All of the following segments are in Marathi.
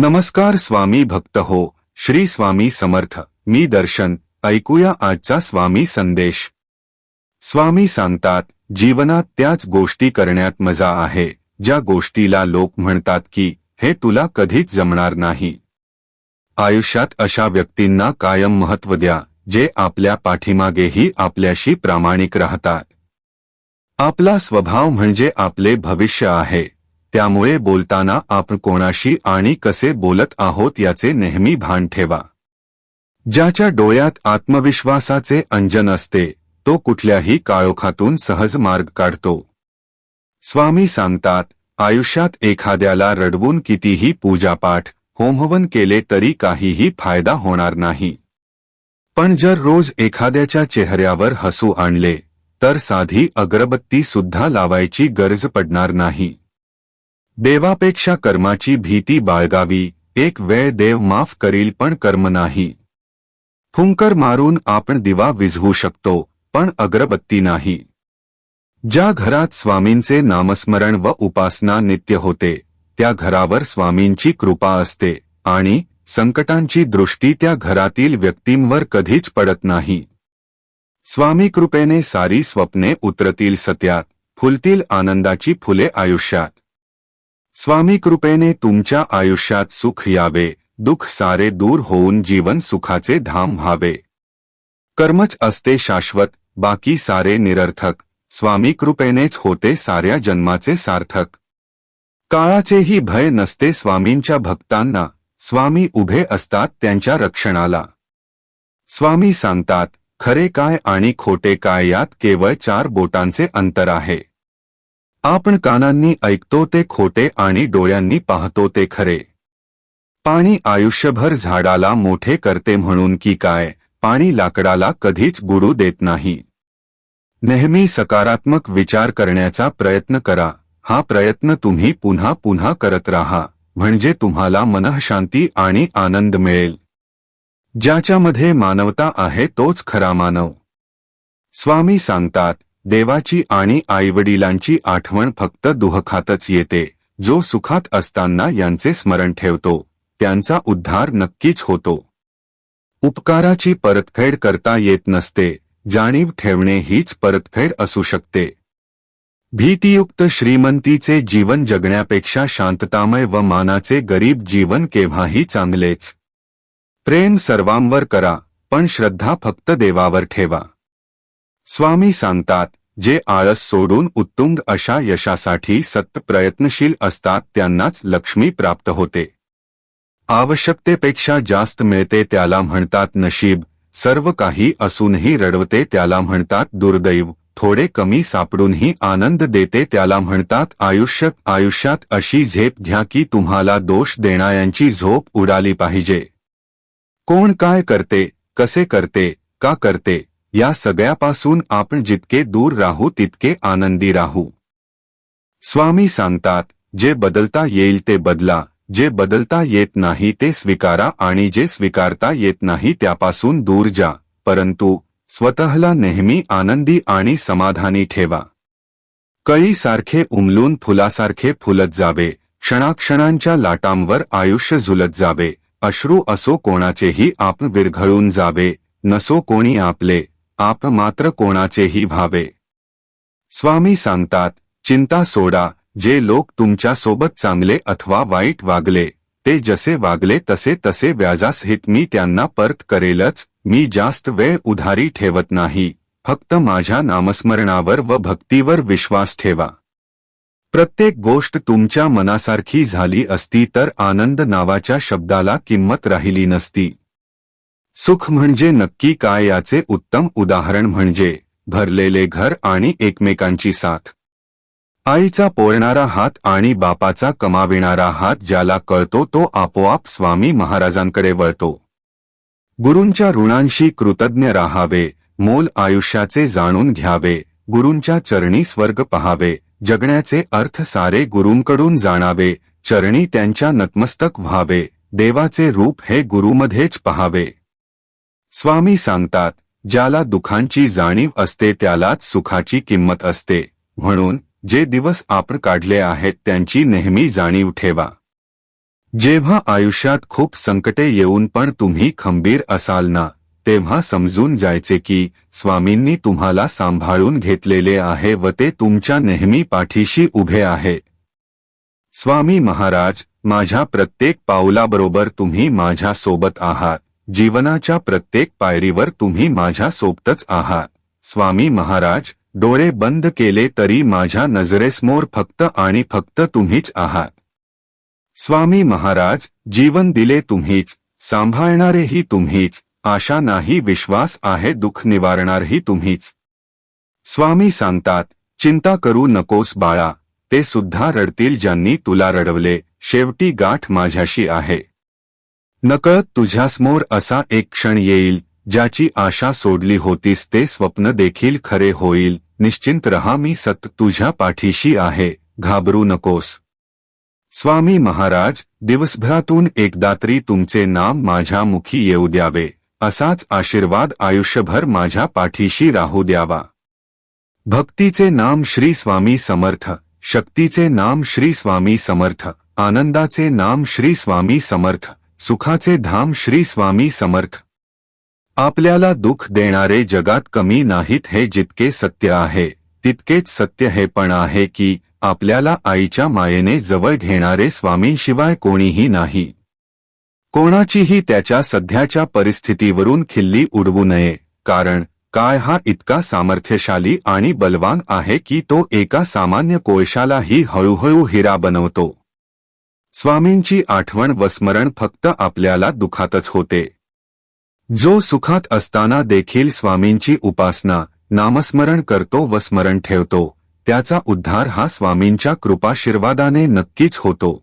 नमस्कार स्वामी भक्त हो श्री स्वामी समर्थ मी दर्शन ऐकूया आजचा स्वामी संदेश. स्वामी सांगतात जीवनात त्याच गोष्टी करण्यात मजा आहे ज्या गोष्टीला लोक म्हणतात की हे तुला कधीच जमणार नाही. आयुष्यात अशा व्यक्तींना कायम महत्त्व द्या जे आपल्या पाठीमागेही आपल्याशी प्रामाणिक राहतात. आपला स्वभाव म्हणजे आपले भविष्य आहे. त्यामुळे बोलताना आपण कोणाशी आणि कसे बोलत आहोत याचे नेहमी भान ठेवा. ज्याच्या डोळ्यात आत्मविश्वासाचे अंजन असते तो कुठल्याही काळोखातून सहज मार्ग काढतो. स्वामी सांगतात आयुष्यात एखाद्याला रडवून कितीही पूजापाठ होमहवन केले तरी काहीही फायदा होणार नाही. पण जर रोज एखाद्याच्या चेहऱ्यावर हसू आणले तर साधी अगरबत्ती सुद्धा लावायची गरज पडणार नाही. देवापेक्षा कर्माची भीती बाळगावी एक वेळ देव माफ करील पण कर्म नाही. फुंकर मारून आपण दिवा विझवू शकतो पण अगरबत्ती नाही. ज्या घरात स्वामींचे नामस्मरण व उपासना नित्य होते त्या घरावर स्वामींची कृपा असते आणि संकटांची दृष्टी त्या घरातील व्यक्तींवर कधीच पडत नाही. स्वामी कृपेने सारी स्वप्ने उतरतील सत्यात फुलतील आनंदाची फुले आयुष्यात. स्वामी कृपेने तुमच्या आयुष्यात सुख यावे दुःख सारे दूर होऊन जीवन सुखाचे धाम व्हावे. कर्मच असते शाश्वत बाकी सारे निरर्थक स्वामी कृपेनेच होते साऱ्या जन्माचे सार्थक. काळाचेही भय नसते स्वामींच्या भक्तांना स्वामी उभे असतात त्यांच्या रक्षणाला. स्वामी सांगतात खरे काय आणि खोटे काय यात केवळ चार बोटांचे अंतर आहे. आपण कानांनी ऐकतो ते खोटे आणि डोळ्यांनी पाहतो ते खरे. पाणी आयुष्यभर झाडाला मोठे करते म्हणून की काय पाणी लाकडाला कधीच बुडू देत नाही. नेहमी सकारात्मक विचार करण्याचा प्रयत्न करा हा प्रयत्न तुम्ही पुन्हा पुन्हा करत राहा म्हणजे तुम्हाला मनःशांती आणि आनंद मिळेल. ज्याच्यामध्ये मानवता आहे तोच खरा मानव. स्वामी सांगतात देवाची आणि आईवडिलांची आठवण फक्त दुःखातच येते. जो सुखात असताना यांचे स्मरण ठेवतो त्यांचा उद्धार नक्कीच होतो. उपकाराची परतफेड करता येत नसते जाणीव ठेवणे हीच परतफेड असू शकते. भीतियुक्त श्रीमंतीचे जीवन जगण्यापेक्षा शांततामय व मानाचे गरीब जीवन केव्हाही चांगलेच. प्रेम सर्वांवर करा पण श्रद्धा फक्त देवावर ठेवा. स्वामी सांगतात जे आळस सोडून उत्तुंग अशा यशासाठी सत्य प्रयत्नशील असतात त्यांनाच लक्ष्मी प्राप्त होते. आवश्यकतेपेक्षा जास्त मिळते त्याला म्हणतात नशीब सर्व काही असूनही रडवते त्याला म्हणतात दुर्दैव थोडे कमी सापडूनही आनंद देते त्याला म्हणतात आयुष्य आयुष्यात अशी झेप घ्या की तुम्हाला दोष देणाऱ्यांची झोप उडाली पाहिजे. कोण काय करते कसे करते का करते या सगळ्यापासून आपण जितके दूर राहू तितके आनंदी राहू. स्वामी सांगतात जे बदलता येईल ते बदला जे बदलता येत नाही ते स्वीकारा आणि जे स्वीकारता येत नाही त्यापासून दूर जा परंतु स्वतःला नेहमी आनंदी आणि समाधानी ठेवा. कळीसारखे उमलून फुलासारखे फुलत जावे क्षणाक्षणांच्या लाटांवर आयुष्य झुलत जावे अश्रू असो कोणाचेही आपण विरघळून जावे नसो कोणी आपले आप मात्र कोणाचेही व्हावे स्वामी सांगतात चिंता सोडा जे लोक तुमच्यासोबत चांगले अथवा वाईट वागले ते जसे वागले तसे तसे व्याजासहित मी त्यांना परत करेलच मी जास्त वेळ उधारी ठेवत नाही फक्त माझ्या नामस्मरणावर व भक्तीवर विश्वास ठेवा. प्रत्येक गोष्ट तुमच्या मनासारखी झाली असती तर आनंद नावाच्या शब्दाला किंमत राहिली नसती. सुख म्हणजे नक्की काय याचे उत्तम उदाहरण म्हणजे भरलेले घर आणि एकमेकांची साथ. आईचा पोळणारा हात आणि बापाचा कमाविणारा हात ज्याला कळतो तो आपोआप स्वामी महाराजांकडे वळतो. गुरूंच्या ऋणांशी कृतज्ञ राहावे मोल आयुष्याचे जाणून घ्यावे गुरूंच्या चरणी स्वर्ग पहावे जगण्याचे अर्थ सारे गुरूंकडून जाणावे चरणी त्यांच्या नतमस्तक व्हावे देवाचे रूप हे गुरुमध्येच पहावे. स्वामी सांगतात ज्याला दुखांची जाणीव असते त्यालाच सुखाची किंमत असते. म्हणून जे दिवस आपण काढले आहेत त्यांची नेहमी जाणीव ठेवा. जेव्हा आयुष्यात खूप संकटे येऊन पण तुम्ही खंबीर असाल ना तेव्हा समजून जायचे की स्वामींनी तुम्हाला सांभाळून घेतलेले आहे व ते तुमच्या नेहमी पाठीशी उभे आहे. स्वामी महाराज माझ्या प्रत्येक पाऊलाबरोबर तुम्ही माझ्यासोबत आहात. जीवनाच्या प्रत्येक पायरीवर तुम्ही माझ्या सोबतच आहात. स्वामी महाराज डोळे बंद केले तरी माझ्या नजरेसमोर फक्त आणि फक्त तुम्हीच आहात. स्वामी महाराज जीवन दिले तुम्हीच सांभाळणारेही तुम्हीच आशा नाही विश्वास आहे दुःख निवारणारही तुम्हीच. स्वामी सांगतात चिंता करू नकोस बाळा ते सुद्धा रडतील ज्यांनी तुला रडवले शेवटी गाठ माझ्याशी आहे. नकळत तुझ्यासमोर असा एक क्षण येईल ज्याची आशा सोडली होतीस ते स्वप्न देखील खरे होईल. निश्चिंत रहा मी सत तुझ्या पाठीशी आहे घाबरू नकोस. स्वामी महाराज दिवसभरातून एकदा तरी तुमचे नाम माझ्या मुखी येऊ द्यावे. असाच आशीर्वाद आयुष्यभर माझ्या पाठीशी राहू द्यावा. भक्तीचे नाम श्री स्वामी समर्थ शक्तीचे नाम श्री स्वामी समर्थ आनंदाचे नाम श्री स्वामी समर्थ सुखाचे धाम श्री स्वामी समर्थ. आपल्याला दुःख देणारे जगात कमी नाहीत हे जितके सत्य आहे तितकेच सत्य हे पण आहे की आपल्याला आईच्या मायेने जवळ घेणारे स्वामींशिवाय कोणीही नाही. कोणाचीही त्याच्या सध्याच्या परिस्थितीवरून खिल्ली उडवू नये कारण काय हा इतका सामर्थ्यशाली आणि बलवान आहे की तो एका सामान्य कोळशालाही हळूहळू हिरा बनवतो. स्वामींची आठवण व स्मरण फक्त आपल्याला दुखातच होते. जो सुखात असताना देखील स्वामींची उपासना नामस्मरण करतो व स्मरण ठेवतो त्याचा उद्धार हा स्वामींच्या कृपाशीर्वादाने नक्कीच होतो.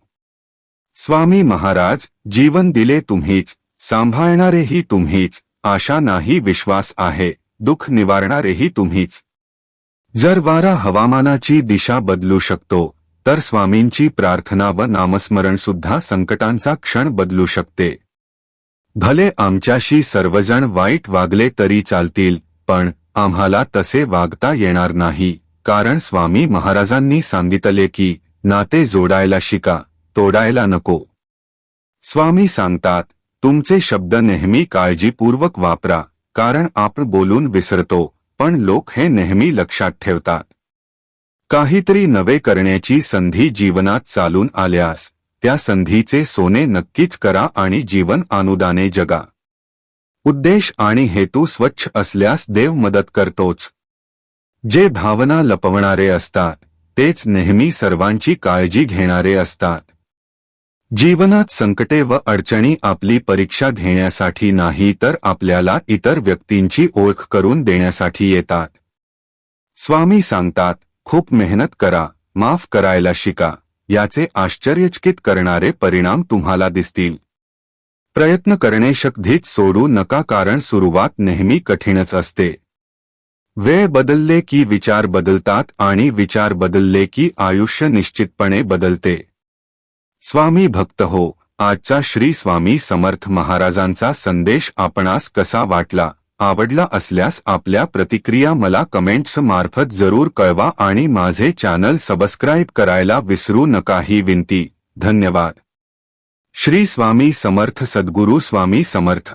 स्वामी महाराज जीवन दिले तुम्हीच सांभाळणारेही तुम्हीच आशा नाही विश्वास आहे दुःख निवारणारेही तुम्हीच. जर वारा हवामानाची दिशा बदलू शकतो तर स्वामींची प्रार्थना व नामस्मरण सुद्धा संकटांचा क्षण बदलू शकते. भले आमच्याशी सर्वजण वाईट वागले तरी चालतील पण आम्हाला तसे वागता येणार नाही. कारण स्वामी महाराजांनी सांगितले की नाते जोडायला शिका तोडायला नको. स्वामी सांगतात तुमचे शब्द नेहमी काळजीपूर्वक वापरा कारण आपण बोलून विसरतो पण लोक हे नेहमी लक्षात ठेवतात. काहीतरी नवे करण्याची संधी जीवनात चालून आल्यास त्या संधीचे सोने नक्कीच करा आणि जीवन अनुदाने जगा. उद्देश आणि हेतू स्वच्छ असल्यास देव मदत करतोच. जे भावना लपवणारे असतात तेच नेहमी सर्वांची काळजी घेणारे असतात. जीवनात संकटे व अडचणी आपली परीक्षा घेण्यासाठी नाही तर आपल्याला इतर व्यक्तींची ओळख करून देण्यासाठी येतात. स्वामी सांगतात खूप मेहनत करा माफ करायला शिका याचे आश्चर्यचकित करणारे परिणाम तुम्हाला दिसतील. प्रयत्न करणे शक्धीच सोडू नका कारण सुरुवात नेहमी कठीणच असते. वेळ बदलले की विचार बदलतात आणि विचार बदलले की आयुष्य निश्चितपणे बदलते. स्वामी भक्त हो आजचा श्री स्वामी समर्थ महाराजांचा संदेश आपणास कसा वाटला? आवडला असल्यास आपल्या प्रतिक्रिया मला कमेंट्स मार्फत जरूर कळवा आणि माझे चॅनल सबस्क्राईब करायला विसरू नका ही विनंती. धन्यवाद. श्री स्वामी समर्थ सद्गुरू स्वामी समर्थ.